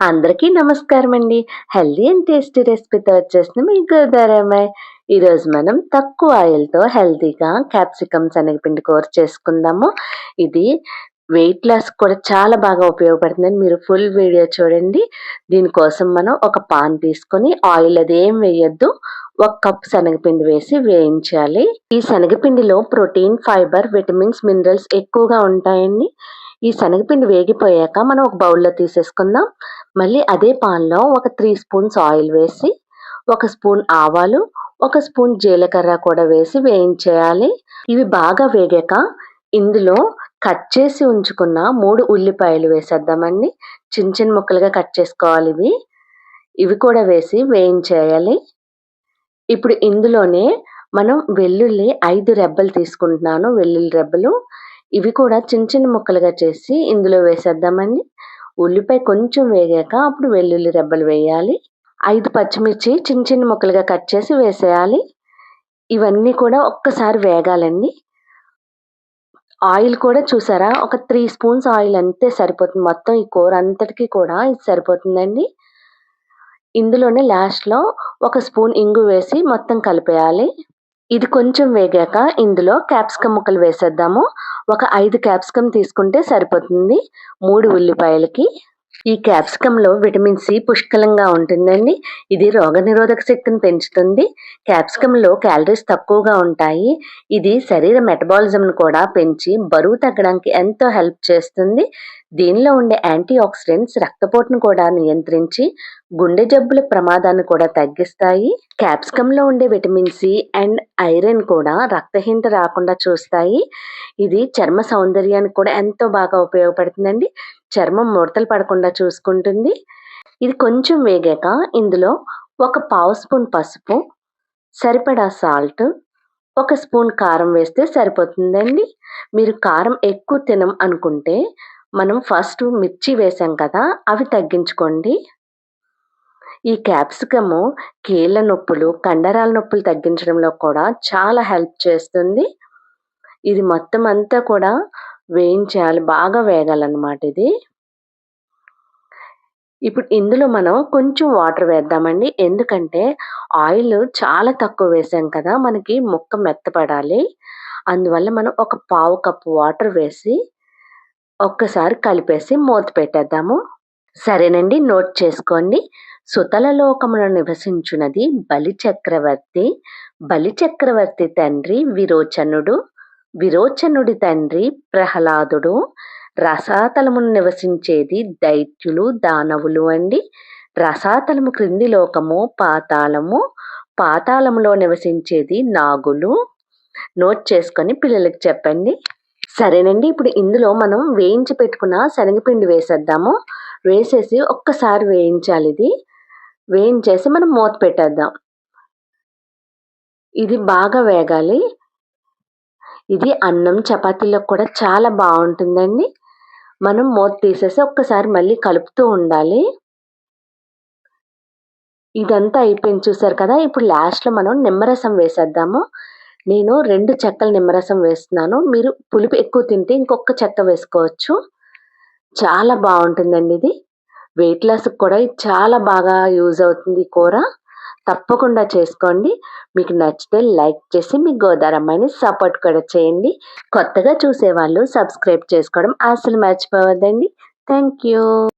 అందరికీ నమస్కారం అండి హెల్దీ అండ్ టేస్టీ రెసిపీతో వచ్చేసిన మీ గోదారమ్మాయి. ఈరోజు మనం తక్కువ ఆయిల్తో హెల్తీగా క్యాప్సికమ్ శనగపిండి కూర చేసుకుందాము. ఇది వెయిట్ లాస్ కూడా చాలా బాగా ఉపయోగపడుతుందని మీరు ఫుల్ వీడియో చూడండి. దీనికోసం మనం ఒక పాన్ తీసుకొని ఆయిల్ అది ఏం వేయొద్దు. ఒక కప్ శనగపిండి వేసి వేయించాలి. ఈ శనగపిండిలో ప్రోటీన్ ఫైబర్ విటమిన్స్ మినరల్స్ ఎక్కువగా ఉంటాయండి. ఈ శనగపిండి వేగిపోయాక మనం ఒక బౌల్లో తీసేసుకుందాం. మళ్ళీ అదే పాన్లో ఒక త్రీ స్పూన్స్ ఆయిల్ వేసి ఒక స్పూన్ ఆవాలు ఒక స్పూన్ జీలకర్ర కూడా వేసి వేయించేయాలి. ఇవి బాగా వేగాక ఇందులో కట్ చేసి ఉంచుకున్న మూడు ఉల్లిపాయలు వేసేద్దామండి. చిన్న చిన్న ముక్కలుగా కట్ చేసుకోవాలి ఇవి. ఇవి కూడా వేసి వేయించేయాలి. ఇప్పుడు ఇందులోనే మనం వెల్లుల్లి ఐదు రెబ్బలు తీసుకుంటున్నాను వెల్లుల్లి రెబ్బలు. ఇవి కూడా చిన్న చిన్న ముక్కలుగా చేసి ఇందులో వేసేద్దామండి. ఉల్లిపాయ కొంచెం వేగాక అప్పుడు వెల్లుల్లి రెబ్బలు వేయాలి. ఐదు పచ్చిమిర్చి చిన్న చిన్న ముక్కలుగా కట్ చేసి వేసేయాలి. ఇవన్నీ కూడా ఒక్కసారి వేగాలండి. ఆయిల్ కూడా చూసారా? ఒక త్రీ స్పూన్స్ ఆయిల్ అంతే సరిపోతుంది. మొత్తం ఈ కూర అంతటికి కూడా ఇది సరిపోతుందండి. ఇందులోనే లాస్ట్లో ఒక స్పూన్ ఇంగు వేసి మొత్తం కలిపేయాలి. ఇది కొంచెం వేగాక ఇందులో క్యాప్సికమ్ ముక్కలు వేసేద్దాము. ఒక ఐదు క్యాప్సికమ్ తీసుకుంటే సరిపోతుంది. మూడు ఉల్లిపాయలకి. ఈ క్యాప్సికంలో విటమిన్ సి పుష్కలంగా ఉంటుందండి. ఇది రోగనిరోధక శక్తిని పెంచుతుంది. క్యాప్సికంలో క్యాలరీస్ తక్కువగా ఉంటాయి. ఇది శరీర మెటబాలిజంను కూడా పెంచి బరువు తగ్గడానికి ఎంతో హెల్ప్ చేస్తుంది. దీనిలో ఉండే యాంటీ ఆక్సిడెంట్స్ రక్తపోటును కూడా నియంత్రించి గుండె జబ్బుల ప్రమాదాన్ని కూడా తగ్గిస్తాయి. క్యాప్సికంలో ఉండే విటమిన్ సి అండ్ ఐరన్ కూడా రక్తహీనత రాకుండా చూస్తాయి. ఇది చర్మ సౌందర్యానికి కూడా ఎంతో బాగా ఉపయోగపడుతుందండి. చర్మం ముడతలు పడకుండా చూసుకుంటుంది. ఇది కొంచెం వేగాక ఇందులో ఒక పావు స్పూన్ పసుపు సరిపడా సాల్ట్ ఒక స్పూన్ కారం వేస్తే సరిపోతుందండి. మీరు కారం ఎక్కువ తినం అనుకుంటే మనం ఫస్ట్ మిర్చి వేసాం కదా అవి తగ్గించుకోండి. ఈ క్యాప్సికము కీళ్ళ నొప్పులు కండరాల నొప్పులు తగ్గించడంలో కూడా చాలా హెల్ప్ చేస్తుంది. ఇది మొత్తం అంతా కూడా వేయించాలి బాగా వేగాలన్నమాట ఇది. ఇప్పుడు ఇందులో మనం కొంచెం వాటర్ వేద్దామండి. ఎందుకంటే ఆయిల్ చాలా తక్కువ వేసాం కదా మనకి ముక్క మెత్తపడాలి. అందువల్ల మనం ఒక పావు కప్పు వాటర్ వేసి ఒక్కసారి కలిపేసి మూత పెట్టేద్దాము. సరేనండి నోట్ చేసుకోండి. సుతల లోకమును నివసించున్నది బలి చక్రవర్తి బలి చక్రవర్తి తండ్రి విరోచనుడు. విరోచనుడి తండ్రి ప్రహ్లాదుడు. రసాతలమును నివసించేది దైత్యులు దానవులు అండి. రసాతలము క్రింది లోకము పాతాళము. పాతాళములో నివసించేది నాగులు. నోట్ చేసుకొని పిల్లలకి చెప్పండి. సరేనండి. ఇప్పుడు ఇందులో మనం వేయించి పెట్టుకున్న శనగపిండి వేసేద్దాము. వేసేసి ఒక్కసారి వేయించాలి ఇది. వేయించేసి మనం మూత పెట్టేద్దాం. ఇది బాగా వేగాలి. ఇది అన్నం చపాతీలో కూడా చాలా బాగుంటుందండి. మనం మూత తీసేసి ఒక్కసారి మళ్ళీ కలుపుతూ ఉండాలి. ఇదంతా అయిపోయింది చూసారు కదా. ఇప్పుడు లాస్ట్లో మనం నిమ్మరసం వేసేద్దాము. నేను రెండు చెక్కల నిమ్మరసం వేస్తున్నాను. మీరు పులుపు ఎక్కువ తింటే ఇంకొక చెక్క వేసుకోవచ్చు. చాలా బాగుంటుందండి ఇది. వెయిట్ లాస్కి కూడా చాలా బాగా యూజ్ అవుతుంది కూర. తప్పకుండా చేసుకోండి. మీకు నచ్చితే లైక్ చేసి మీ గోదారమ్మని సపోర్ట్ కూడా చేయండి. కొత్తగా చూసేవాళ్ళు సబ్స్క్రైబ్ చేసుకోవడం అసలు మర్చిపోవద్దండి. Thank you